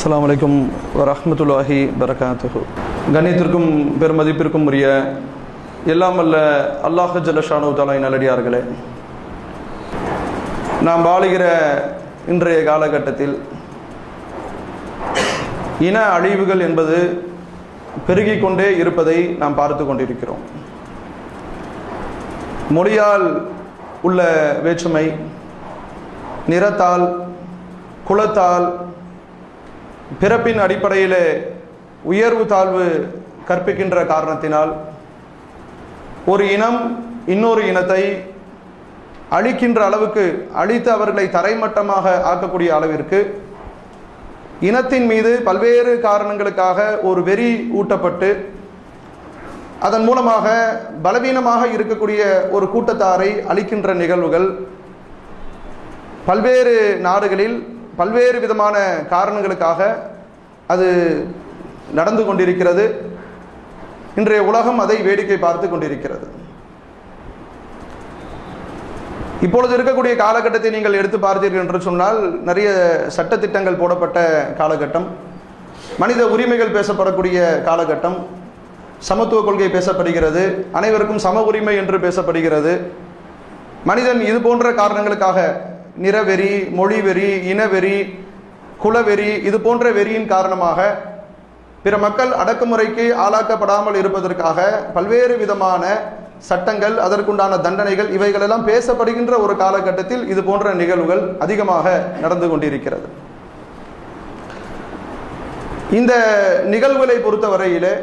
அஸ்லாம் அலைக்கும் வரமத்துல்லாஹி பரகாத்துஹு கண்ணியத்திற்கும் பெருமதிப்பிற்கும் உரிய எல்லாம் அல்ல அல்லாஹ் ஜல்லஷானு தாலாய் நல்லடியார்களே. நாம் வாழுகிற இன்றைய காலகட்டத்தில் இன அழிவுகள் என்பது பெருகிக் கொண்டே இருப்பதை நாம் பார்த்து கொண்டிருக்கிறோம். மொழியால் உள்ள வேற்றுமை நிறத்தால் குலத்தால் பிறப்பின் அடிப்படையிலே உயர்வு தாழ்வு கற்பிக்கின்ற காரணத்தினால் ஒரு இனம் இன்னொரு இனத்தை அழிக்கின்ற அளவுக்கு அழித்து அவர்களை தரைமட்டமாக ஆக்கக்கூடிய அளவிற்கு இனத்தின் மீது பல்வேறு காரணங்களுக்காக ஒரு வெறி ஊட்டப்பட்டு அதன் மூலமாக பலவீனமாக இருக்கக்கூடிய ஒரு கூட்டத்தாரை அழிக்கின்ற நிகழ்வுகள் பல்வேறு நாடுகளில் பல்வேறு விதமான காரணங்களுக்காக அது நடந்து கொண்டிருக்கிறது. இன்றைய உலகம் அதை வேடிக்கை பார்த்து கொண்டிருக்கிறது. இப்பொழுது இருக்கக்கூடிய காலகட்டத்தை நீங்கள் எடுத்து பார்த்தீர்கள் என்று சொன்னால் நிறைய சட்டத்திட்டங்கள் போடப்பட்ட காலகட்டம் மனித உரிமைகள் பேசப்படக்கூடிய காலகட்டம் சமத்துவ கொள்கை பேசப்படுகிறது அனைவருக்கும் சம உரிமை என்று பேசப்படுகிறது. மனிதன் இது போன்ற காரணங்களுக்காக நிறவெறி மொழிவெறி இனவெறி குலவெறி இது போன்ற வெறியின் காரணமாக பிற மக்கள் அடக்குமுறைக்கு ஆளாக்கப்படாமல் இருப்பதற்காக பல்வேறு விதமான சட்டங்கள் அதற்குண்டான தண்டனைகள் இவைகளெல்லாம் பேசப்படுகின்ற ஒரு காலகட்டத்தில் இது போன்ற நிகழ்வுகள் அதிகமாக நடந்து கொண்டிருக்கிறது. இந்த நிகழ்வுகளை பொறுத்தவரையிலே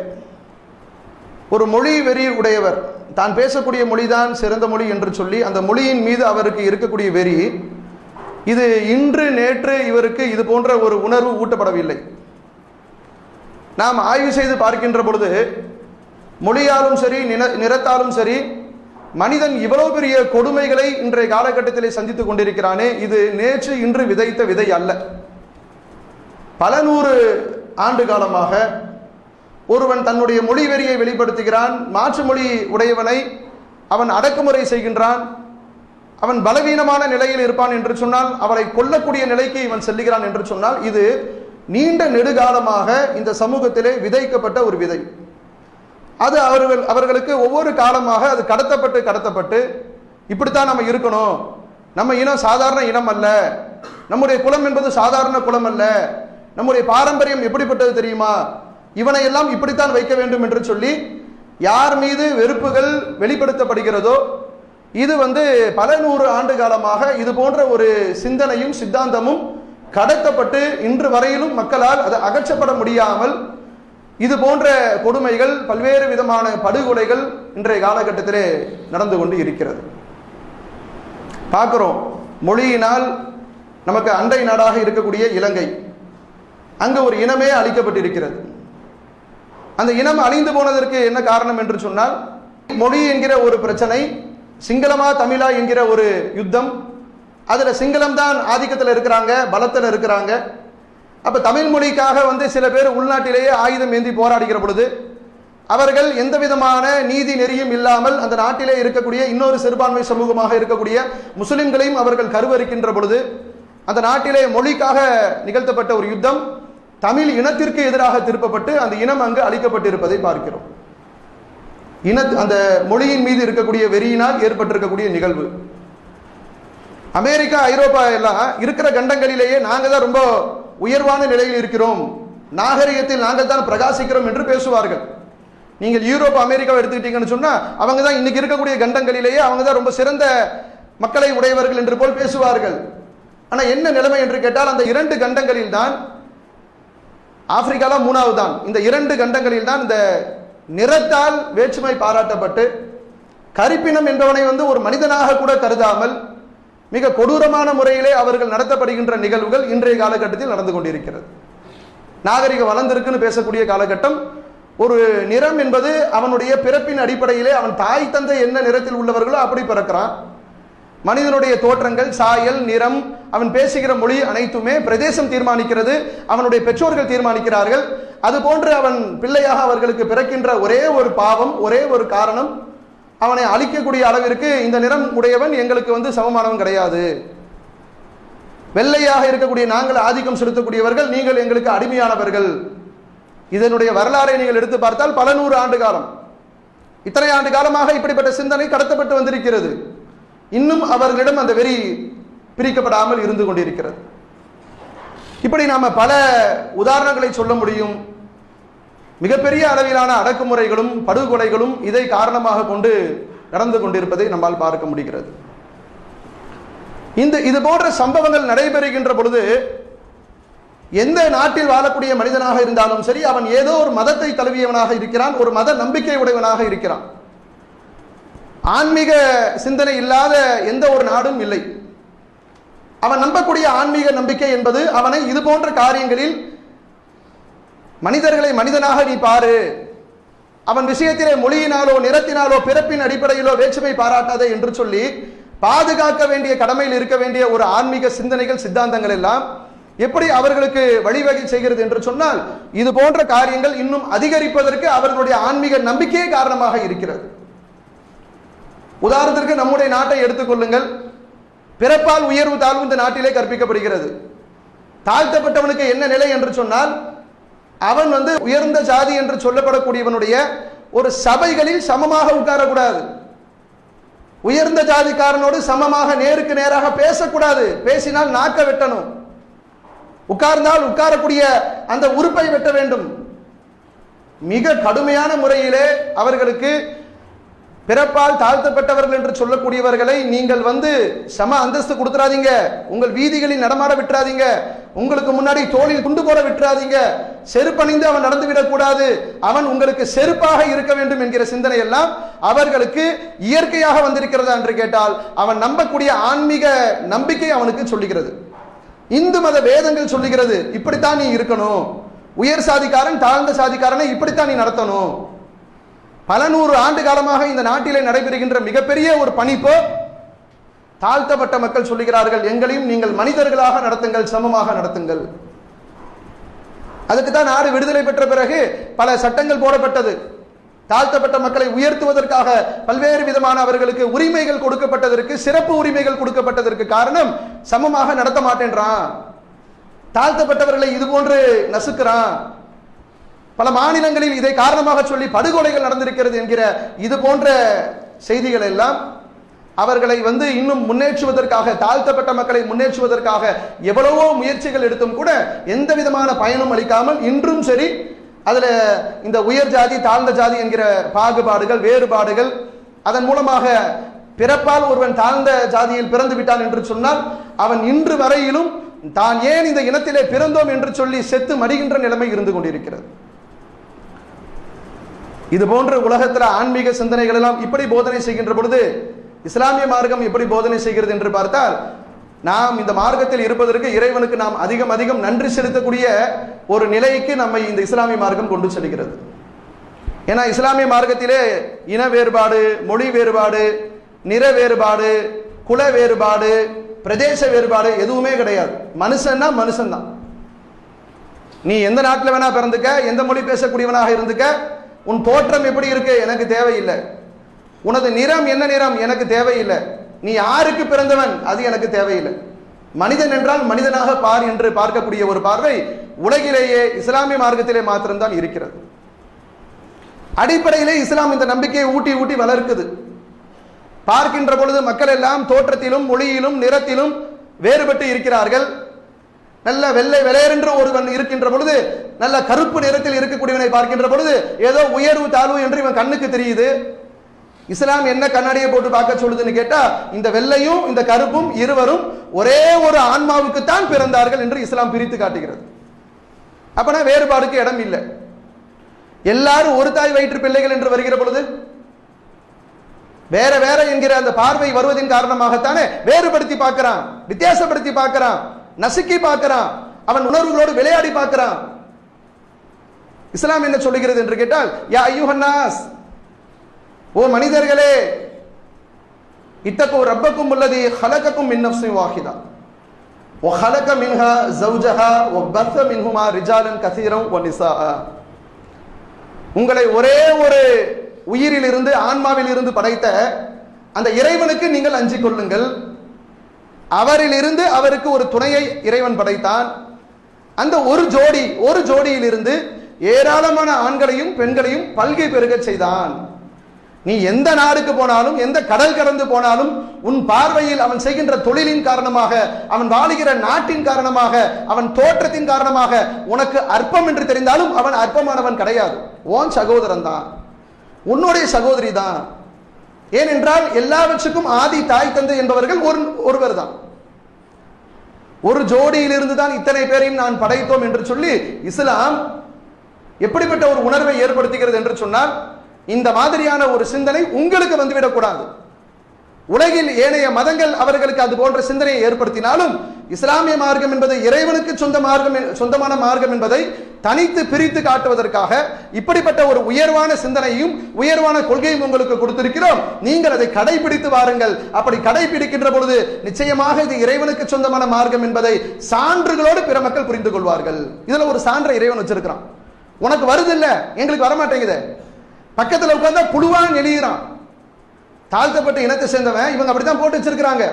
ஒரு மொழி வெறி உடையவர் தான் பேசக்கூடிய மொழிதான் சிறந்த மொழி என்று சொல்லி அந்த மொழியின் மீது அவருக்கு இருக்கக்கூடிய வெறி இது இன்று நேற்று இவருக்கு இது போன்ற ஒரு உணர்வு ஊட்டப்படவில்லை. நாம் ஆய்வு செய்து பார்க்கின்ற பொழுது மொழியாலும் சரி நின நிறத்தாலும் சரி மனிதன் இவ்வளவு பெரிய கொடுமைகளை இன்றைய காலகட்டத்திலே சந்தித்துக் கொண்டிருக்கிறானே இது நேற்று இன்று விதைத்த விதை அல்ல. பல நூறு ஆண்டு காலமாக ஒருவன் தன்னுடைய மொழி வெறியை வெளிப்படுத்துகிறான் மாற்று மொழி உடையவனை அவன் அடக்குமுறை செய்கின்றான் அவன் பலவீனமான நிலையில் இருப்பான் என்று சொன்னால் அவரை கொல்லக்கூடிய நிலைக்கு இவன் செல்லுகிறான் என்று சொன்னால் இது நீண்ட நெடுகாலமாக இந்த சமூகத்திலே விதைக்கப்பட்ட ஒரு விதை. அது அவர்கள் அவர்களுக்கு ஒவ்வொரு காலமாக அது கடத்தப்பட்டு கடத்தப்பட்டு இப்படித்தான் நம்ம இருக்கணும். நம்ம இனம் சாதாரண இனம் அல்ல. நம்முடைய குலம் என்பது சாதாரண குலம் அல்ல. நம்முடைய பாரம்பரியம் எப்படிப்பட்டது தெரியுமா? இவனை எல்லாம் இப்படித்தான் வைக்க வேண்டும் என்று சொல்லி யார் மீது வெறுப்புகள் வெளிப்படுத்தப்படுகிறதோ இது வந்து பல நூறு ஆண்டு காலமாக இது போன்ற ஒரு சிந்தனையும் சித்தாந்தமும் கடத்தப்பட்டு இன்று வரையிலும் மக்களால் அது அகற்றப்பட முடியாமல் இது போன்ற கொடுமைகள் பல்வேறு விதமான படுகொலைகள் இன்றைய காலகட்டத்திலே நடந்து கொண்டு இருக்கிறது. பார்க்கிறோம் மொழியினால் நமக்கு அண்டை நாடாக இருக்கக்கூடிய இலங்கை. அங்கு ஒரு இனமே அழிக்கப்பட்டிருக்கிறது. அந்த இனம் அழிந்து போனதற்கு என்ன காரணம் என்று சொன்னால் மொழி என்கிற ஒரு பிரச்சனை சிங்களமா தமிழா என்கிற ஒரு யுத்தம். அதில் சிங்களம் தான் ஆதிக்கத்தில் இருக்கிறாங்க பலத்தில் இருக்கிறாங்க. அப்போ தமிழ் மொழிக்காக வந்து சில பேர் உள்நாட்டிலேயே ஆயுதம் ஏந்தி போராடுகிற பொழுது அவர்கள் எந்த விதமான நீதி நெறியும் இல்லாமல் அந்த நாட்டிலே இருக்கக்கூடிய இன்னொரு சிறுபான்மை சமூகமாக இருக்கக்கூடிய முஸ்லிம்களையும் அவர்கள் கருவறுக்கின்ற பொழுது அந்த நாட்டிலே மொழிக்காக நிகழ்த்தப்பட்ட ஒரு யுத்தம் தமிழ் இனத்திற்கு எதிராக திருப்பப்பட்டு அந்த இனம் அங்கு அளிக்கப்பட்டிருப்பதை பார்க்கிறோம். இன அந்த மொழியின் மீது இருக்கக்கூடிய வெறியினால் ஏற்பட்டிருக்கக்கூடிய நிகழ்வு. அமெரிக்கா ஐரோப்பா எல்லாம் இருக்கிற கண்டங்களிலேயே நாங்கள் தான் ரொம்ப உயர்வான நிலையில் இருக்கிறோம். நாகரிகத்தில் நாங்கள் தான் பிரகாசிக்கிறோம் என்று பேசுவார்கள். நீங்கள் யூரோப் அமெரிக்காவை எடுத்துக்கிட்டீங்கன்னு சொன்னால் அவங்க தான் இன்னைக்கு இருக்கக்கூடிய கண்டங்களிலேயே அவங்க தான் ரொம்ப சிறந்த மக்களை உடையவர்கள் என்று போல் பேசுவார்கள். ஆனால் என்ன நிலைமை என்று கேட்டால் அந்த இரண்டு கண்டங்களில் தான் ஆப்பிரிக்காலாம் மூணாவது தான் இந்த இரண்டு கண்டங்களில் தான் இந்த நிறத்தால் வேற்றுமை பாராட்டப்பட்டு கரிப்பினம் என்பவனை வந்து ஒரு மனிதனாக கூட கருதாமல் மிக கொடூரமான முறையிலே அவர்கள் நடத்தப்படுகின்ற நிகழ்வுகள் இன்றைய காலகட்டத்தில் நடந்து கொண்டிருக்கிறது. நாகரிகம் வளர்ந்திருக்குன்னு பேசக்கூடிய காலகட்டம் ஒரு நிறம் என்பது அவனுடைய பிறப்பின் அடிப்படையிலே அவன் தாய் தந்தை என்ன நிறத்தில் உள்ளவர்களோ அப்படி பிறக்கிறான். மனிதனுடைய தோற்றங்கள் சாயல் நிறம் அவன் பேசுகிற மொழி அனைத்துமே பிரதேசம் தீர்மானிக்கிறது அவனுடைய பெற்றோர்கள் தீர்மானிக்கிறார்கள். அது போன்று அவன் பிள்ளையாக அவர்களுக்கு பிறக்கின்ற ஒரே ஒரு பாவம் ஒரே ஒரு காரணம் அவனை அழிக்கக்கூடிய அளவிற்கு இந்த நிறம் உடையவன் எங்களுக்கு வந்து சமமானவன் கிடையாது. வெள்ளையாக இருக்கக்கூடிய நாங்கள் ஆதிக்கம் செலுத்தக்கூடியவர்கள் நீங்கள் எங்களுக்கு அடிமையானவர்கள். இதனுடைய வரலாறை நீங்கள் எடுத்து பார்த்தால் பல நூறு ஆண்டு காலம். இத்தனை ஆண்டு காலமாக இப்படிப்பட்ட சிந்தனை கடத்தப்பட்டு வந்திருக்கிறது. இன்னும் அவர்களிடம் அந்த வெறி பிரிக்கப்படாமல் இருந்து கொண்டிருக்கிறது. இப்படி நாம் பல உதாரணங்களை சொல்ல முடியும். மிகப்பெரிய அளவிலான அடக்குமுறைகளும் படுகொலைகளும் இதை காரணமாக கொண்டு நடந்து கொண்டிருப்பதை நம்மால் பார்க்க முடிகிறது. இந்த இது போன்ற சம்பவங்கள் நடைபெறுகின்ற பொழுது எந்த நாட்டில் வாழக்கூடிய மனிதனாக இருந்தாலும் சரி அவன் ஏதோ ஒரு மதத்தை தழுவியவனாக இருக்கிறான் ஒரு மத நம்பிக்கை உடையவனாக இருக்கிறான். ஆன்மீக சிந்தனை இல்லாத எந்த ஒரு நாடும் இல்லை. அவன் நம்பக்கூடிய ஆன்மீக நம்பிக்கை என்பது அவனை இது போன்ற காரியங்களில் மனிதர்களை மனிதனாக நீ பாரு. அவன் விஷயத்திலே மொழியினாலோ நிறத்தினாலோ பிறப்பின் அடிப்படையிலோ வேற்றுமை பாராட்டாதே என்று சொல்லி பாதுகாக்க வேண்டிய கடமையில் இருக்க வேண்டிய ஒரு ஆன்மீக சிந்தனைகள் சித்தாந்தங்கள் எல்லாம் எப்படி அவர்களுக்கு வழிவகை செய்கிறது என்று சொன்னால் இது போன்ற காரியங்கள் இன்னும் அதிகரிப்பதற்கு அவர்களுடைய ஆன்மீக நம்பிக்கையே காரணமாக இருக்கிறது. உதாரணத்திற்கு நம்முடைய நாட்டை எடுத்துக்கொள்ளுங்கள் பிறப்பால் உயர்வு தாழ்வு இந்த நாட்டிலே கற்பிக்கப்படுகிறது. தாழ்த்தப்பட்டவனுக்கு என்ன நிலை என்று சொன்னால் அவன் வந்து உயர்ந்த ஜாதி என்று சொல்லப்படக்கூடியவனுடைய ஒரு சபைகளில் சமமாக உட்காரக்கூடாது. உயர்ந்த ஜாதிக்காரனோடு சமமாக நேருக்கு நேராக பேசக்கூடாது. பேசினால் நாக்க வெட்டணும். உட்கார்ந்தால் உட்காரக்கூடிய அந்த உறுப்பை வெட்ட வேண்டும். மிக கடுமையான முறையிலே அவர்களுக்கு பிறப்பால் தாழ்த்தப்பட்டவர்கள் என்று சொல்லக்கூடியவர்களை நீங்கள் வந்து சம அந்தஸ்து கொடுத்துறாதீங்க. உங்கள் வீதிகளில் நடமாட விட்டுறாதீங்க. உங்களுக்கு முன்னாடி தோளில் குண்டு போட விட்டுறாதீங்க. செருப்பணிந்து அவன் நடந்து விடக்கூடாது அவன் உங்களுக்கு செருப்பாக இருக்க வேண்டும் என்கிற சிந்தனை எல்லாம் அவர்களுக்கு இயற்கையாக வந்திருக்கிறதா என்று கேட்டால் அவன் நம்பக்கூடிய ஆன்மீக நம்பிக்கை அவனுக்கு சொல்லுகிறது. இந்து மத வேதங்கள் சொல்லுகிறது இப்படித்தான் நீ இருக்கணும். உயர் சாதிக்காரன் தாழ்ந்த சாதிக்காரனை இப்படித்தான் நீ நடத்தணும். பல நூறு ஆண்டு காலமாக இந்த நாட்டிலே நடைபெறுகின்ற மிகப்பெரிய ஒரு பணிப்பு தாழ்த்தப்பட்ட மக்கள் சொல்லுகிறார்கள் எங்களையும் நீங்கள் மனிதர்களாக நடத்துங்கள் சமமாக நடத்துங்கள். அதுக்கு தான் நாடு விடுதலை பெற்ற பிறகு பல சட்டங்கள் போடப்பட்டது. தாழ்த்தப்பட்ட மக்களை உயர்த்துவதற்காக பல்வேறு விதமான அவர்களுக்கு உரிமைகள் கொடுக்கப்பட்டதற்கு சிறப்பு உரிமைகள் கொடுக்கப்பட்டதற்கு காரணம் சமமாக நடத்த மாட்டேன்றான். தாழ்த்தப்பட்டவர்களை இது போன்று நசுக்கிறான். பல மாநிலங்களில் இதை காரணமாக சொல்லி படுகொலைகள் நடந்திருக்கிறது என்கிற இது போன்ற செய்திகள் எல்லாம் அவர்களை வந்து இன்னும் முன்னேற்றுவதற்காக தாழ்த்தப்பட்ட மக்களை முன்னேற்றுவதற்காக எவ்வளவோ முயற்சிகள் எடுத்தும் கூட எந்த விதமான பயனும் அளிக்காமல் இன்றும் சரி அதில் இந்த உயர் ஜாதி தாழ்ந்த ஜாதி என்கிற பாகுபாடுகள் வேறுபாடுகள் அதன் மூலமாக பிறப்பால் ஒருவன் தாழ்ந்த ஜாதியில் பிறந்து விட்டான் என்று சொன்னால் அவன் இன்று வரையிலும் தான் ஏன் இந்த இனத்திலே பிறந்தோம் என்று சொல்லி செத்து மடிகின்ற நிலைமை இருந்து கொண்டிருக்கிறது. இது போன்ற உலகத்தில் ஆன்மீக சிந்தனைகள் எல்லாம் இப்படி போதனை செய்கின்ற பொழுது இஸ்லாமிய மார்க்கம் எப்படி போதனை செய்கிறது என்று பார்த்தால் நாம் இந்த மார்க்கத்தில் இருப்பதற்கு இறைவனுக்கு நாம் அதிகம் அதிகம் நன்றி செலுத்தக்கூடிய ஒரு நிலைக்கு நம்மை இந்த இஸ்லாமிய மார்க்கம் கொண்டு செல்கிறது. ஏன்னா இஸ்லாமிய மார்க்கத்திலே இன வேறுபாடு மொழி வேறுபாடு நிற வேறுபாடு குல வேறுபாடு பிரதேச வேறுபாடு எதுவுமே கிடையாது. மனுஷன்னா மனுஷன்தான். நீ எந்த நாட்டில் வேணா பிறந்துக்க எந்த மொழி பேசக்கூடியவனாக இருந்துக்க உன் தோற்றம் எப்படி இருக்கு? எனக்கு தேவையில்லை. உனது நிறம் என்ன நிறம்? எனக்கு தேவையில்லை. நீ யாருக்கு பிறந்தவன்? அது எனக்கு தேவையில்லை. மனிதன் என்றால் மனிதனாக பார் என்று பார்க்கக்கூடிய ஒரு பார்வை உலகிலேயே இஸ்லாமிய மார்க்கத்திலே மாத்திரம்தான் இருக்கிறது. அடிப்படையிலே இஸ்லாம் இந்த நம்பிக்கையை ஊட்டி ஊட்டி வளர்க்குது. பார்க்கின்ற பொழுது மக்கள் எல்லாம் தோற்றத்திலும் மொழியிலும் நிறத்திலும் வேறுபட்டு இருக்கிறார்கள். நல்ல வெள்ளை வெளையரென்று ஒருவன் இருக்கின்ற பொழுது நல்ல கருப்பு நிறத்தில் இருக்கக்கூடியவனை பார்க்கின்ற பொழுது ஏதோ உயர்வு தாழ்வு என்று இவன் கண்ணுக்கு தெரியுது. இஸ்லாம் என்ன கண்ணாடியை போட்டு பார்க்க சொல்லுதுன்னு கேட்டா இந்த வெள்ளையும் இந்த கருப்பும் இருவரும் ஒரே ஒரு ஆன்மாவுக்கு தான் பிறந்தார்கள் என்று இஸ்லாம் பிரித்து காட்டுகிறது. அப்பனா வேறுபாடுக்கு இடம் இல்லை. எல்லாரும் ஒரு தாய் வயிற்று பிள்ளைகள் என்று வருகிற பொழுது வேற வேற என்கிற அந்த பார்வை வருவதின் காரணமாகத்தானே வேறுபடுத்தி பார்க்கிறான் வித்தியாசப்படுத்தி பார்க்கிறான். நசுக்கி பார்க்கிறான். அவன் உணர்வுகளோடு விளையாடி பார்க்கிறான். இஸ்லாம் என்ன சொல்லுகிறது என்று கேட்டால் யா ஐயுஹன்னாஸ் ஓ மனிதர்களே இத்தக்கும் ரப்பக்கும் உள்ளது ஹலக்கக்கும் மின்னப்சும் வாஹிதா. ஓ ஹலக்க மின்ஹா ஜவுஜஹா ஓ பத்த மின்ஹுமா ரிஜாலன் கசீரம் ஓ நிசா உங்களை ஒரே ஒரு உயிரில் இருந்து ஆன்மாவில் இருந்து படைத்த அந்த இறைவனுக்கு நீங்கள் அஞ்சிக் கொள்ளுங்கள். அவரிலிருந்து அவருக்கு ஒரு துணையை இறைவன் படைத்தான். அந்த ஒரு ஜோடி ஒரு ஜோடியிலிருந்து ஏராளமான ஆண்களையும் பெண்களையும் பல்கை பெருக செய்தான். நீ எந்த நாடுக்கு போனாலும் எந்த கடல் கடந்து போனாலும் உன் பார்வையில் அவன் செய்கின்ற தொழிலின் காரணமாக அவன் வாழுகிற நாட்டின் காரணமாக அவன் தோற்றத்தின் காரணமாக உனக்கு அற்பம் என்று தெரிந்தாலும் அவன் அற்பமானவன் கிடையாது. ஓன் சகோதரன் தான். உன்னுடைய சகோதரி தான். ஏனென்றால் எல்லாவற்றுக்கும் ஆதி தாய் தந்தை என்பவர்கள் ஒரு ஒருவர் தான் ஒரு ஜோடியிலிருந்து தான் இத்தனை பேரையும் நான் படைத்தோம் என்று சொல்லி இஸ்லாம் எப்படிப்பட்ட ஒரு உணர்வை ஏற்படுத்துகிறது என்று சொன்னால் இந்த மாதிரியான ஒரு சிந்தனை உங்களுக்கு வந்துவிடக்கூடாது உலகில் ஏனைய மதங்கள் அவர்களுக்கு அது போன்ற சிந்தனையை ஏற்படுத்தினாலும் இஸ்லாமிய மார்க்கம் என்பது இறைவனுக்கு சொந்த மார்க்கம் சொந்தமான மார்க்கம் என்பதை தனித்து பிரித்து காட்டுவதற்காக இப்படிப்பட்ட ஒரு உயர்வான சிந்தனையும் உயர்வான கொள்கையும் உங்களுக்கு கொடுத்திருக்கிறோம். நீங்கள் அதை கடைபிடித்து வாருங்கள். அப்படி கடைபிடிக்கின்ற பொழுது நிச்சயமாக இது இறைவனுக்கு சொந்தமான மார்க்கம் என்பதை சான்றுகளோடு பிற மக்கள் புரிந்து கொள்வார்கள். இதுல ஒரு சான்றை இறைவன் வச்சிருக்கிறான். உனக்கு வருது இல்ல? எங்களுக்கு வரமாட்டேங்குது. பக்கத்துல உட்கார்ந்தா புழுவான் எழுகிறான். தாழ்த்தப்பட்ட இனத்தை சேர்ந்தவன் இவங்க அப்படித்தான் போட்டு வச்சிருக்கிறாங்க.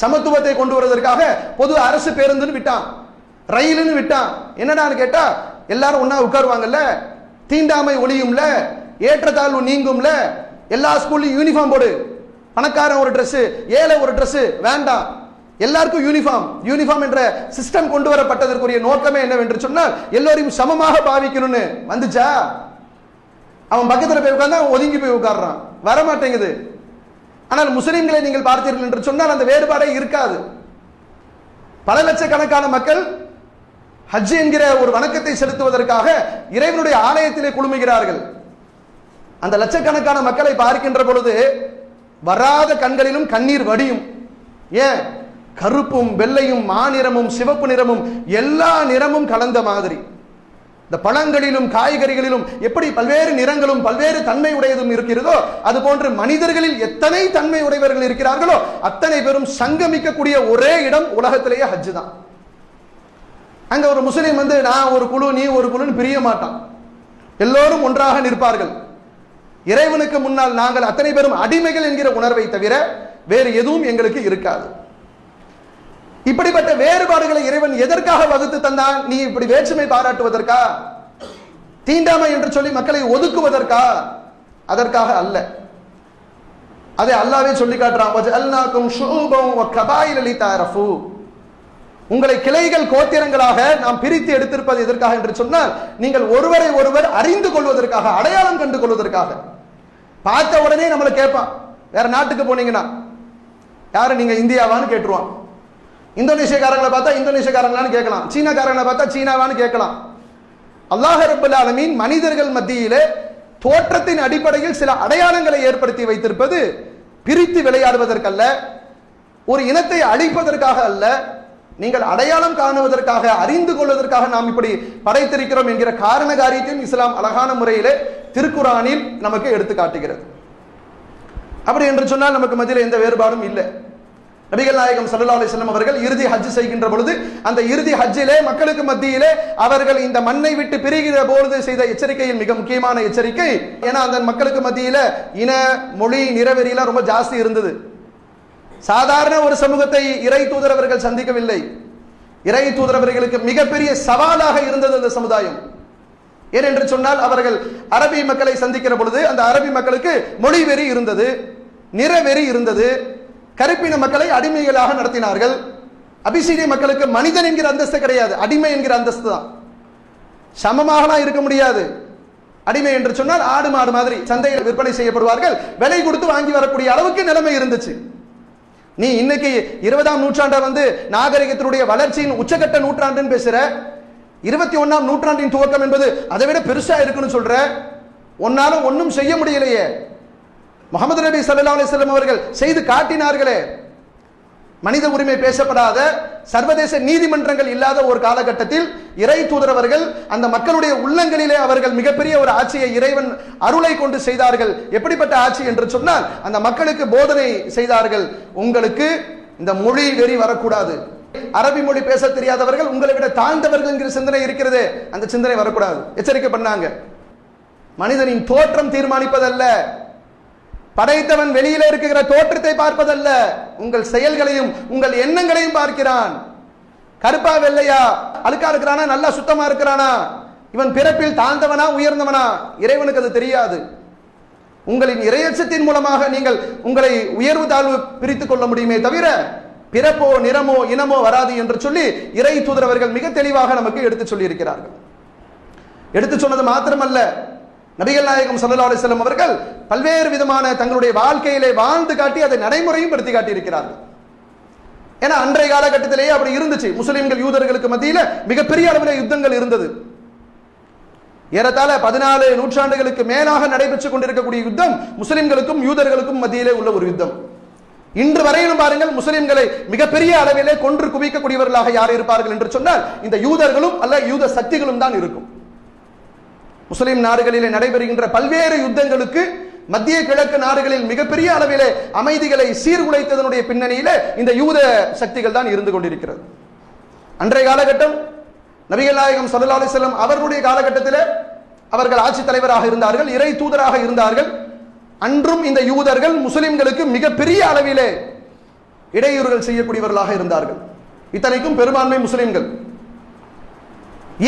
சமத்துவத்தை கொண்டு வருவதற்காக பொது அரசு பேருந்துன்னு விட்டான். ரயிலுன்னு விட்டான். என்னடான்னு கேட்டா எல்லாரும் ஒன்றா உட்காருவாங்கல்ல? தீண்டாமை ஒளியும்ல ஏற்றத்தாழ்வு நீங்கும்ல எல்லா ஸ்கூல்லையும் யூனிஃபார்ம் போடு. பணக்காரன் ஒரு ட்ரெஸ்ஸு ஏழை ஒரு ட்ரெஸ்ஸு வேண்டாம். எல்லாருக்கும் யூனிஃபார்ம் யூனிஃபார்ம் என்ற சிஸ்டம் கொண்டு வரப்பட்டதற்குரிய நோக்கமே என்னவென்று சொன்னால் எல்லோரையும் சமமாக பாவிக்கணும்னு. வந்துச்சா? அவன் பக்கத்தில் போய் உட்கார்ந்தா அவன் ஒதுங்கி போய் உட்கார்றான். வர மாட்டேங்குது ஆனால் முஸ்லிம்களை நீங்கள் பார்த்தீர்கள் என்று சொன்னால் அந்த வேறுபாடே இருக்காது. பல லட்சக்கணக்கான மக்கள் ஹஜ் என்கிற ஒரு வணக்கத்தை செலுத்துவதற்காக இறைவனுடைய ஆலயத்திலே குழுமுகிறார்கள். அந்த லட்சக்கணக்கான மக்களை பார்க்கின்ற பொழுது வராத கண்களிலும் கண்ணீர் வடியும். ஏன்? கருப்பும் வெள்ளையும் மாநிறமும் சிவப்பு நிறமும் எல்லா நிறமும் கலந்த மாதிரி. இந்த பழங்களிலும் காய்கறிகளிலும் எப்படி பல்வேறு நிறங்களும் பல்வேறு தன்மை உடையதும் இருக்கிறதோ அது போன்று மனிதர்களில் எத்தனை தன்மை உடையவர்கள் இருக்கிறார்களோ அத்தனை பேரும் சங்கமிக்கக்கூடிய ஒரே இடம் உலகத்திலேயே ஹஜ் தான். அங்கே ஒரு முஸ்லீம் வந்து நான் ஒரு குழு நீ ஒரு குழுன்னு பிரிய மாட்டான். எல்லோரும் ஒன்றாக நிற்பார்கள். இறைவனுக்கு முன்னால் நாங்கள் அத்தனை பேரும் அடிமைகள் என்கிற உணர்வை தவிர வேறு எதுவும் எங்களுக்கு இருக்காது. இப்படிப்பட்ட வேறுபாடுகளை இறைவன் எதற்காக வகுத்து தந்தான்? நீ இப்படி வேற்றுமை பாராட்டுவதற்கா? தீண்டாமை என்று சொல்லி மக்களை ஒதுக்குவதற்கா? அதற்காக அல்ல. அதை அல்லாவே சொல்லி காட்டுறான். உங்களை கிளைகள் கோத்திரங்களாக நாம் பிரித்து எடுத்திருப்பது எதற்காக என்று சொன்னால் நீங்கள் ஒருவரை ஒருவர் அறிந்து கொள்வதற்காக அடையாளம் கண்டு கொள்வதற்காக. பார்த்த உடனே நம்மளை கேட்பான் வேற நாட்டுக்கு போனீங்கன்னா யாரு நீங்க இந்தியாவான்னு கேட்டுருவான். இந்தோனேஷியக்காரங்களை பார்த்தா இந்தோனேஷியக்காரங்களான்னு கேட்கலாம். சீனாக்காரங்களை பார்த்தா சீனாவான்னு கேட்கலாம். அல்லாஹ் ரப்பல் ஆலமீன் மனிதர்கள் மத்தியிலே தோற்றத்தின் அடிப்படையில் சில அடையாளங்களை ஏற்படுத்தி வைத்திருப்பது பிரித்து விளையாடுவதற்கல்ல ஒரு இனத்தை அழிப்பதற்காக அல்ல நீங்கள் அடையாளம் காணுவதற்காக அறிந்து கொள்வதற்காக நாம் இப்படி படைத்திருக்கிறோம் என்கிற காரண காரியத்தையும் இஸ்லாம் அழகான முறையிலே திருக்குரானில் நமக்கு எடுத்து காட்டுகிறது. அப்படி என்று சொன்னால் நமக்கு மத்தியில் எந்த வேறுபாடும் இல்லை. நபிகள் நாயகம் சல்லா அலிஸ்லாம் அவர்கள் இறுதி ஹஜ் செய்கின்ற பொழுது அந்த இறுதி ஹஜ்ஜிலே மக்களுக்கு மத்தியிலே அவர்கள் இந்த மண்ணை விட்டு பிரிகிற பொழுது செய்த எச்சரிக்கையில் மிக முக்கியமான எச்சரிக்கை. ஏன்னா அந்த மக்களுக்கு மத்தியில இன மொழி நிறவெறியெல்லாம் ரொம்ப ஜாஸ்தி இருந்தது. சாதாரண ஒரு சமூகத்தை இறை தூதர் அவர்கள் சந்திக்கவில்லை. இறை தூதர் அவர்களுக்கு மிகப்பெரிய சவாலாக இருந்தது அந்த சமுதாயம். ஏனென்று சொன்னால் அவர்கள் அரபி மக்களை சந்திக்கிற பொழுது அந்த அரபி மக்களுக்கு மொழி வெறி இருந்தது நிறவெறி இருந்தது. கருப்பின மக்களை அடிமைகளாக நடத்தினார்கள். அபிசீனிய மக்களுக்கு மனிதன் என்கிற அந்தஸ்து கிடையாது அடிமை என்கிற அந்தஸ்து தான். சமமாகலாம் இருக்க முடியாது. அடிமை என்று சொன்னால் ஆடு மாடு மாதிரி சந்தையில் விற்பனை செய்யப்படுவார்கள் விலை கொடுத்து வாங்கி வரக்கூடிய அளவுக்கு நிலைமை இருந்துச்சு. நீ இன்னைக்கு இருபதாம் நூற்றாண்டை வந்து நாகரிகத்தினுடைய வளர்ச்சியின் உச்சகட்ட நூற்றாண்டுன்னு பேசுற? இருபத்தி ஒன்னாம் நூற்றாண்டின் துவக்கம் என்பது அதை விட பெருசா இருக்குன்னு சொல்ற? ஒன்னால ஒன்றும் செய்ய முடியலையே. முகமது நபி சல்லா அலிஸ்லாம் அவர்கள் செய்து காட்டினார்களே. மனித உரிமை பேசப்படாத சர்வதேச நீதிமன்றங்கள் இல்லாத ஒரு காலகட்டத்தில் இறை தூதரவர்கள் அந்த மக்களுடைய உள்ளங்களிலே அவர்கள் மிகப்பெரிய ஒரு ஆட்சியை இறைவன் அருளை கொண்டு செய்தார்கள். எப்படிப்பட்ட ஆட்சி என்று சொன்னால் அந்த மக்களுக்கு போதனை செய்தார்கள். உங்களுக்கு இந்த மொழி வெறி வரக்கூடாது. அரபி மொழி பேச தெரியாதவர்கள் உங்களை விட தாழ்ந்தவர்கள் என்கிற சிந்தனை இருக்கிறதே அந்த சிந்தனை வரக்கூடாது. எச்சரிக்கை பண்ணாங்க. மனிதனின் தோற்றம் தீர்மானிப்பதல்ல. படைத்தவன் வெளியில இருக்கிற தோற்றத்தை பார்ப்பதல்ல. உங்கள் செயல்களையும் உங்கள் எண்ணங்களையும் பார்க்கிறான். கருப்பா வெள்ளையா? அழுக்கா இருக்கிறானா? நல்லா சுத்தமா இருக்கிறானா? இவன் பிறப்பில் தாழ்ந்தவனா உயர்ந்தவனா? இறைவனுக்கு அது தெரியாது. உங்களின் இறையச்சத்தின் மூலமாக நீங்கள் உங்களை உயர்வு தாழ்வு பிரித்துக் கொள்ள முடியுமே தவிர பிறப்போ நிறமோ இனமோ வராது என்று சொல்லி இறை தூதரவர்கள் மிக தெளிவாக நமக்கு எடுத்து சொல்லி இருக்கிறார்கள் எடுத்து சொன்னது மாத்திரமல்ல. நபிகள் நாயகம் சல்லா அலைஹி அவர்கள் பல்வேறு விதமான தங்களுடைய வாழ்க்கையிலே வாழ்ந்து காட்டி அதை நடைமுறையும் படுத்தி காட்டியிருக்கிறார்கள். ஏன்னா அன்றைய காலகட்டத்திலேயே அப்படி இருந்துச்சு. முஸ்லிம்கள் யூதர்களுக்கு மத்தியில மிகப்பெரிய அளவில் யுத்தங்கள் இருந்தது. ஏறத்தாழ பதினாலு நூற்றாண்டுகளுக்கு மேலாக நடைபெற்று கொண்டிருக்கக்கூடிய யுத்தம் முஸ்லிம்களுக்கும் யூதர்களுக்கும் மத்தியிலே உள்ள ஒரு யுத்தம். இன்று வரையிலும் பாருங்கள் முஸ்லிம்களை மிகப்பெரிய அளவிலே கொன்று குவிக்கக்கூடியவர்களாக யார் இருப்பார்கள் என்று சொன்னால் இந்த யூதர்களும் அல்ல யூத சக்திகளும் தான் இருக்கும். முஸ்லிம் நாடுகளிலே நடைபெறுகின்ற பல்வேறு யுத்தங்களுக்கு மத்திய கிழக்கு நாடுகளில் மிகப்பெரிய அளவிலே அமைதிகளை சீர்குலைத்ததனுடைய பின்னணியில் இந்த யூத சக்திகள் தான் இருந்து கொண்டிருக்கிறது. அன்றைய காலகட்டம் நபிகள் நாயகம் சல்லா அலைஹி அவர்களுடைய காலகட்டத்தில் அவர்கள் ஆட்சி தலைவராக இருந்தார்கள் இறை தூதராக இருந்தார்கள். அன்றும் இந்த யூதர்கள் முஸ்லிம்களுக்கு மிகப்பெரிய அளவிலே இடையூறுகள் செய்யக்கூடியவர்களாக இருந்தார்கள். இத்தனைக்கும் பெரும்பான்மை முஸ்லிம்கள்.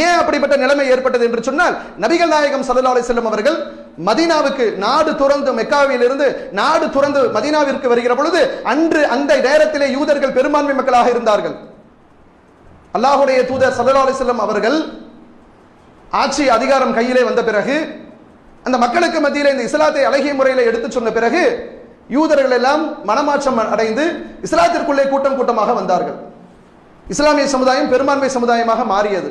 ஏன் அப்படிப்பட்ட நிலைமை ஏற்பட்டது என்று சொன்னால் நபிகள் நாயகம் ஸல்லல்லாஹு செல்லும் அவர்கள் மதீனாவுக்கு நாடு துறந்து மெக்காவிலிருந்து நாடு துறந்து மதீனாவிற்கு வருகிற பொழுது அன்று அந்த நேரத்திலே யூதர்கள் பெரும்பான்மை மக்களாக இருந்தார்கள். அல்லாஹுடைய தூதர் சதலாலை செல்லும் அவர்கள் ஆட்சி அதிகாரம் கையிலே வந்த பிறகு அந்த மக்களுக்கு மத்தியிலே இந்த இஸ்லாத்தை அழகிய முறையில் எடுத்து சொன்ன பிறகு யூதர்கள் எல்லாம் மனமாற்றம் அடைந்து இஸ்லாத்திற்குள்ளே கூட்டம் கூட்டமாக வந்தார்கள். இஸ்லாமிய சமுதாயம் பெரும்பான்மை சமுதாயமாக மாறியது.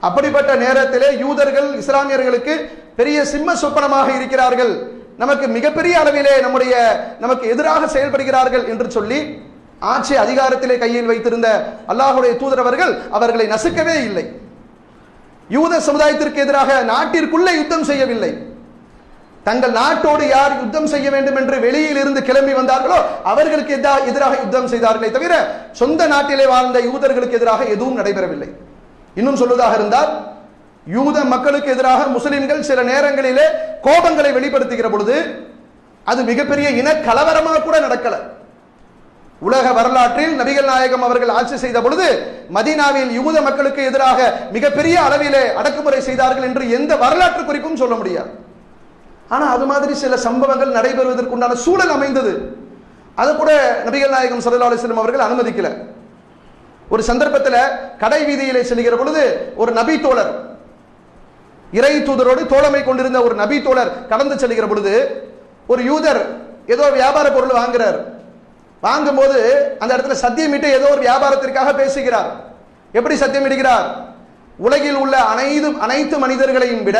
அப்படிப்பட்ட நேரத்திலே யூதர்கள் இஸ்லாமியர்களுக்கு பெரிய சிம்ம சொப்பனமாக இருக்கிறார்கள். நமக்கு மிகப்பெரிய அளவிலே நம்முடைய நமக்கு எதிராக செயல்படுகிறார்கள் என்று சொல்லி ஆட்சி அதிகாரத்திலே கையில் வைத்திருந்த அல்லாஹுடைய தூதரவர்கள் அவர்களை நசுக்கவே இல்லை. யூத சமுதாயத்திற்கு எதிராக நாட்டிற்குள்ளே யுத்தம் செய்யவில்லை. தங்கள் நாட்டோடு யார் யுத்தம் செய்ய வேண்டும் என்று வெளியில் இருந்து கிளம்பி வந்தார்களோ அவர்களுக்கு எதா- எதிராக யுத்தம் செய்தார்களே தவிர சொந்த நாட்டிலே வாழ்ந்த யூதர்களுக்கு எதிராக எதுவும் நடைபெறவில்லை. இன்னும் சொல்வதாக இருந்தால் யூத மக்களுக்கு எதிராக முஸ்லிம்கள் சில நேரங்களிலே கோபங்களை வெளிப்படுத்துகிற பொழுது அது மிகப்பெரிய இன கலவரமாக கூட நடக்கல. உலக வரலாற்றில் நபிகள் நாயகம் அவர்கள் ஆட்சி செய்த பொழுது மதீனாவில் யூத மக்களுக்கு எதிராக மிகப்பெரிய அளவிலே அடக்குமுறை செய்தார்கள் என்று எந்த வரலாற்று குறிப்பும் சொல்ல முடியாது. ஆனா அது மாதிரி சில சம்பவங்கள் நடைபெறுவதற்குண்டான சூழல் அமைந்தது. அது கூட நபிகள் நாயகம் ஸல்லல்லாஹு அலைஹி அவர்கள் அனுமதிக்கல. ஒரு சந்தர்ப்பத்தில் கடை வீதியிலே செல்கிற பொழுது ஒரு நபி தோழர் இறை தூதரோடு தோழமை கொண்டிருந்த ஒரு நபி தோழர் கடந்து செல்கிற பொழுது ஒரு யூதர் ஏதோ வியாபார பொருள் வாங்குறார். வாங்கும்போது அந்த இடத்துல சத்தியமிட்டு ஏதோ ஒரு வியாபாரத்திற்காக பேசுகிறார். எப்படி சத்தியமிடுகிறார் உலகில் உள்ள அனைத்து அனைத்து மனிதர்களையும் விட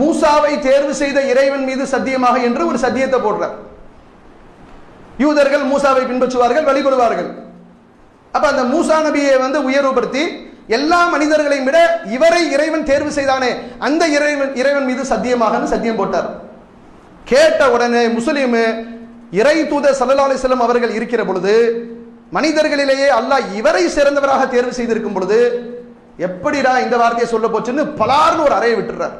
மூசாவை தேர்வு செய்த இறைவன் மீது சத்தியமாக என்று ஒரு சத்தியத்தை போடுறார். யூதர்கள் மூசாவை பின்பற்றுவார்கள் வழிபடுவார்கள் அப்ப அந்த மூசா நபியை வந்து உயர்வுபடுத்தி எல்லா மனிதர்களையும் விட இவரை இறைவன் தேர்வு செய்தானே அந்த இறைவன் இறைவன் மீது சத்தியமாக சத்தியம் போட்டார். கேட்ட உடனே முஸ்லீம் இறை தூதர் ஸல்லல்லாஹு அலைஹி அவர்கள் இருக்கிற பொழுது மனிதர்களிலேயே அல்லாஹ் இவரை சிறந்தவராக தேர்வு செய்திருக்கும் பொழுது எப்படிடா இந்த வார்த்தையை சொல்ல போச்சுன்னு பலார்னு ஒரு அறையை விட்டுறார்.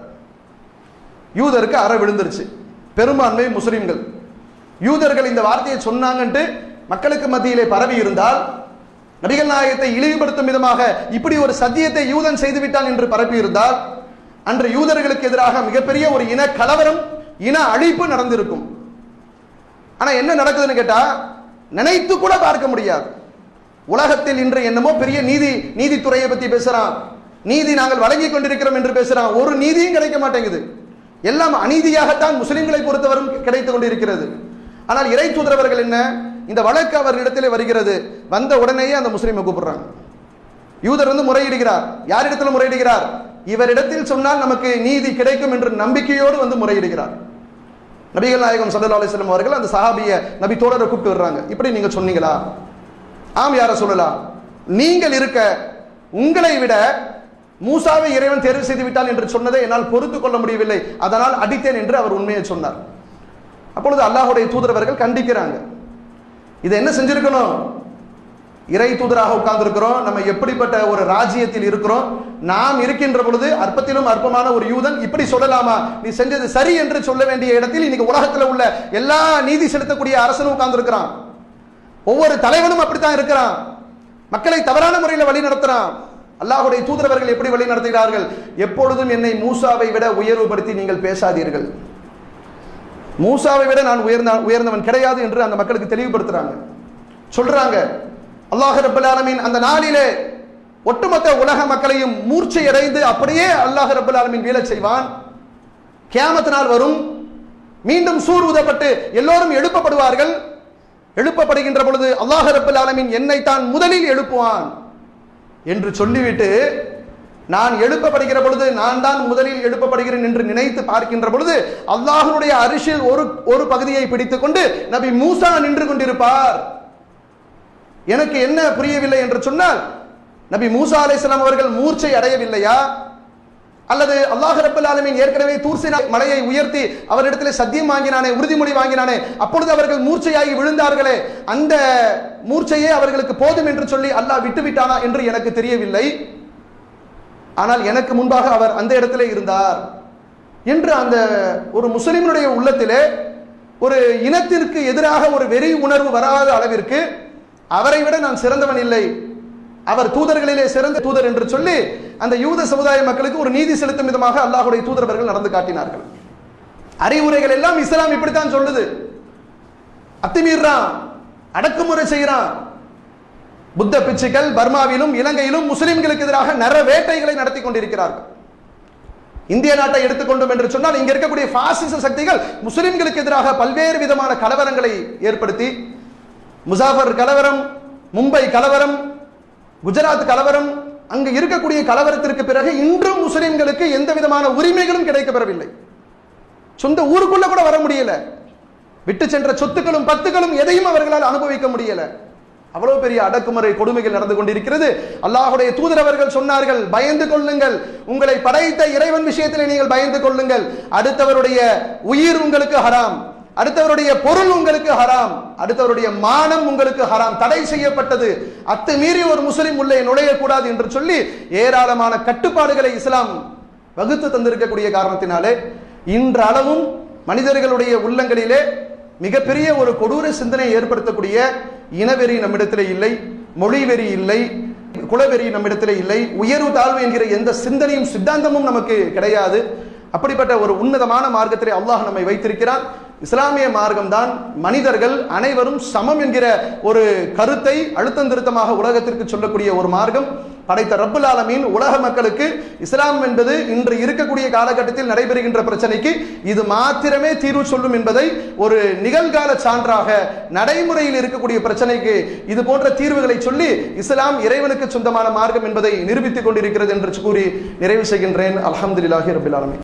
யூதருக்கு அறை விழுந்துருச்சு. பெரும்பான்மை முஸ்லிம்கள். யூதர்கள் இந்த வார்த்தையை சொன்னாங்கன்ட்டு மக்களுக்கு மத்தியிலே பரவி இருந்தால் நபிகள் நாயகத்தை இழிவுபடுத்தும் விதமாக இப்படி ஒரு சத்தியத்தை யூதன் செய்து விட்டான் என்று பரப்பியிருந்தால் அன்று யூதர்களுக்கு எதிராக மிகப்பெரிய ஒரு இன கலவரம் இன அழிப்பு நடந்திருக்கும். ஆனா என்ன நடக்குதுன்னு கேட்டா நினைத்து கூட பார்க்க முடியாது. உலகத்தில் இன்று என்னமோ பெரிய நீதி நீதித்துறையை பத்தி பேசுறான். நீதி நாங்கள் வழங்கி கொண்டிருக்கிறோம் என்று பேசுறான். ஒரு நீதியும் கிடைக்க மாட்டேங்குது. எல்லாம் அநீதியாகத்தான் முஸ்லிம்களை பொறுத்தவரும் கிடைத்துக் கொண்டிருக்கிறது. ஆனால் இறை தூதரவர்கள் என்ன? இந்த வழக்கு அவர்களிடத்திலே வருகிறது. வந்த உடனேயே அந்த முஸ்லீமை கூப்பிடுறாங்க. யூதர் வந்து முறையிடுகிறார். யாரிடத்தில் முறையிடுகிறார்? இவரிடத்தில் சொன்னால் நமக்கு நீதி கிடைக்கும் என்று நம்பிக்கையோடு வந்து முறையிடுகிறார். நபிகள் நாயகம் சல்லா அலிஸ்லாம் அவர்கள் அந்த சஹாபிய நபி தோழரை கூப்பிட்டு வர்றாங்க. இப்படி நீங்க சொன்னீங்களா? ஆம் யார சொல்லலாம்? நீங்கள் இருக்க உங்களை விட மூசாவை இறைவன் தேர்வு செய்து விட்டான் என்று சொன்னதை என்னால் பொறுத்து கொள்ள முடியவில்லை. அதனால் அடித்தேன் என்று அவர் உண்மையை சொன்னார். அப்பொழுது அல்லாஹுடைய தூதரவர்கள் கண்டிக்கிறாங்க. இதை என்ன செஞ்சிருக்கணும்? இறை தூதராக உட்கார்ந்திருக்கிறோம். நம்ம எப்படிப்பட்ட ஒரு ராஜ்யத்தில் இருக்கிறோம்? நாம் இருக்கின்ற பொழுது அற்பத்திலும் அற்பமான ஒரு யூதன் இப்படி சொல்லலாமா? நீ செஞ்சது சரி என்று சொல்ல வேண்டிய இடத்தில் இன்னைக்கு உலகத்தில் உள்ள எல்லா நீதி செலுத்தக்கூடிய அரசனும் உட்கார்ந்திருக்கிறான். ஒவ்வொரு தலைவனும் அப்படித்தான் இருக்கிறான். மக்களை தவறான முறையில் வழி நடத்துறான். அல்லாஹுடைய தூதரவர்கள் எப்படி வழி நடத்துகிறார்கள்? எப்பொழுதும் என்னை மூசாவை விட உயர்வுபடுத்தி நீங்கள் பேசாதீர்கள். மூசாவை விட நான் உயர்ந்த உயர்ந்தவன் கிடையாது என்று அந்த மக்களுக்கு தெளிவுபடுத்துறாங்க. சொல்றாங்க அல்லாஹ் ரபுல் ஆலமீன் அந்த நாளிலே ஒட்டுமொத்த உலக மக்களையும் மூர்ச்சை அடைந்து அப்படியே அல்லாஹ் ரபுல் ஆலமீன் வீழச் செய்வான். கேமத்தினால் நாள் வரும். மீண்டும் சூர் உதப்பட்டு எல்லோரும் எழுப்பப்படுவார்கள். எழுப்பப்படுகின்ற பொழுது அல்லாஹ் ரபுல் ஆலமீன் என்னை தான் முதலில் எழுப்புவான் என்று சொல்லிவிட்டு நான் எழுப்பப்படுகிற பொழுது நான் தான் முதலில் எழுப்பப்படுகிறேன் என்று நினைத்து பார்க்கின்ற பொழுது அல்லாஹனுடைய அரிசில் ஒரு ஒரு பகுதியை பிடித்துக் கொண்டு நபி மூசா நின்று கொண்டிருப்பார். எனக்கு என்ன புரியவில்லை என்று சொன்னால் நபி மூசா அலைஹிஸ்ஸலாம் அவர்கள் மூர்ச்சை அடையவில்லையா? அல்லது அல்லாஹ் ரப்பல் ஆலமின் ஏற்கனவே தூர்சினா மலையை உயர்த்தி அவரிடத்தில் சத்தியம் வாங்கினானே உறுதிமொழி வாங்கினானே அப்பொழுது அவர்கள் மூர்ச்சையாகி விழுந்தார்களே அந்த மூர்ச்சையே அவர்களுக்கு போதும் என்று சொல்லி அல்லாஹ் விட்டுவிட்டானா என்று எனக்கு தெரியவில்லை. ஆனால் எனக்கு முன்பாக அவர் அந்த இடத்திலே இருந்தார். என்று அந்த ஒரு முஸ்லிமினுடைய உள்ளத்திலே ஒரு இனத்திற்கு எதிராக ஒரு வெறி உணர்வு வராத அளவிற்கு அவரை விட நான் சிறந்தவன் இல்லை. அவர் தூதர்களிலே சிறந்த தூதர் என்று சொல்லி அந்த யூத சமுதாய மக்களுக்கு ஒரு நீதி செலுத்தும் விதமாக அல்லாஹுடைய தூதரவர்கள் நடந்து காட்டினார்கள். அறிவுரைகள் எல்லாம் இஸ்லாம் இப்படித்தான் சொல்லுது. அத்துமீறான் அடக்குமுறை செய்கிறான் புத்த பிச்சுக்கள் பர்மாவிலும் இலங்கையிலும் முஸ்லிம்களுக்கு எதிராக நர வேட்டைகளை நடத்தி கொண்டிருக்கிறார்கள். இந்திய நாட்டை எடுத்துக்கொண்டோம் என்று சொன்னால் இங்க இருக்கக்கூடிய பாசிச சக்திகள் முஸ்லிம்களுக்கு எதிராக பல்வேறு விதமான கலவரங்களை ஏற்படுத்தி முசாஃபர் கலவரம் மும்பை கலவரம் குஜராத் கலவரம் அங்கு இருக்கக்கூடிய கலவரத்திற்கு பிறகு இன்றும் முஸ்லிம்களுக்கு எந்த விதமான உரிமைகளும் கிடைக்கப்பெறவில்லை. சொந்த ஊருக்குள்ள கூட வர முடியல. விட்டு சென்ற சொத்துக்களும் பத்துக்களும் எதையும் அவர்களால் அனுபவிக்க முடியல. அவ்வளவு பெரிய அடக்குமுறை கொடுமைகள் நடந்து கொண்டிருக்கிறது. அல்லாஹுடைய தூதரவர்கள் சொன்னார்கள் பயந்து கொள்ளுங்கள். உங்களை படைத்த இறைவன் விஷயத்தில் நீங்கள் பயந்து கொள்ளுங்கள். அடுத்தவருடைய உயிர் உங்களுக்கு ஹராம். அடுத்தவருடைய பொருள் உங்களுக்கு ஹராம். அடுத்தவருடைய மானம் உங்களுக்கு ஹராம். தடை செய்யப்பட்டது. அத்துமீறி ஒரு முஸ்லிம் உள்ளே நுழையக்கூடாது என்று சொல்லி ஏராளமான கட்டுப்பாடுகளை இஸ்லாம் வகுத்து தந்திருக்கக்கூடிய காரணத்தினாலே இன்றளவும் மனிதர்களுடைய உள்ளங்களிலே மிகப்பெரிய ஒரு கொடூர சிந்தனை ஏற்படுத்தக்கூடிய இனவெறி நம்மிடத்தில் இல்லை மொழிவெறி இல்லை குலவெறி நம்மிடத்தில் இல்லை உயர்வு தாழ்வு என்கிற எந்த சிந்தனையும் சித்தாந்தமும் நமக்கு கிடையாது. அப்படிப்பட்ட ஒரு உன்னதமான மார்க்கத்திலே அல்லாஹ் நம்மை வைத்திருக்கிறான். இஸ்லாமிய மார்க்கம்தான் மனிதர்கள் அனைவரும் சமம் என்கிற ஒரு கருத்தை அழுத்தம் திருத்தமாக உலகத்திற்கு சொல்லக்கூடிய ஒரு மார்க்கம். படைத்த ரப்புல் ஆலமீன் உலக மக்களுக்கு இஸ்லாம் என்பது இன்று இருக்கக்கூடிய காலகட்டத்தில் நடைபெறுகின்ற பிரச்சனைக்கு இது மாத்திரமே தீர்வு சொல்லும் என்பதை ஒரு நிகழ்கால சான்றாக நடைமுறையில் இருக்கக்கூடிய பிரச்சனைக்கு இது போன்ற தீர்வுகளை சொல்லி இஸ்லாம் இறைவனுக்கு சொந்தமான மார்க்கம் என்பதை நிரூபித்துக் கொண்டிருக்கிறது என்று கூறி நிறைவு செய்கின்றேன். அல்ஹம்துலில்லாஹி ரபுல் ஆலமீன்.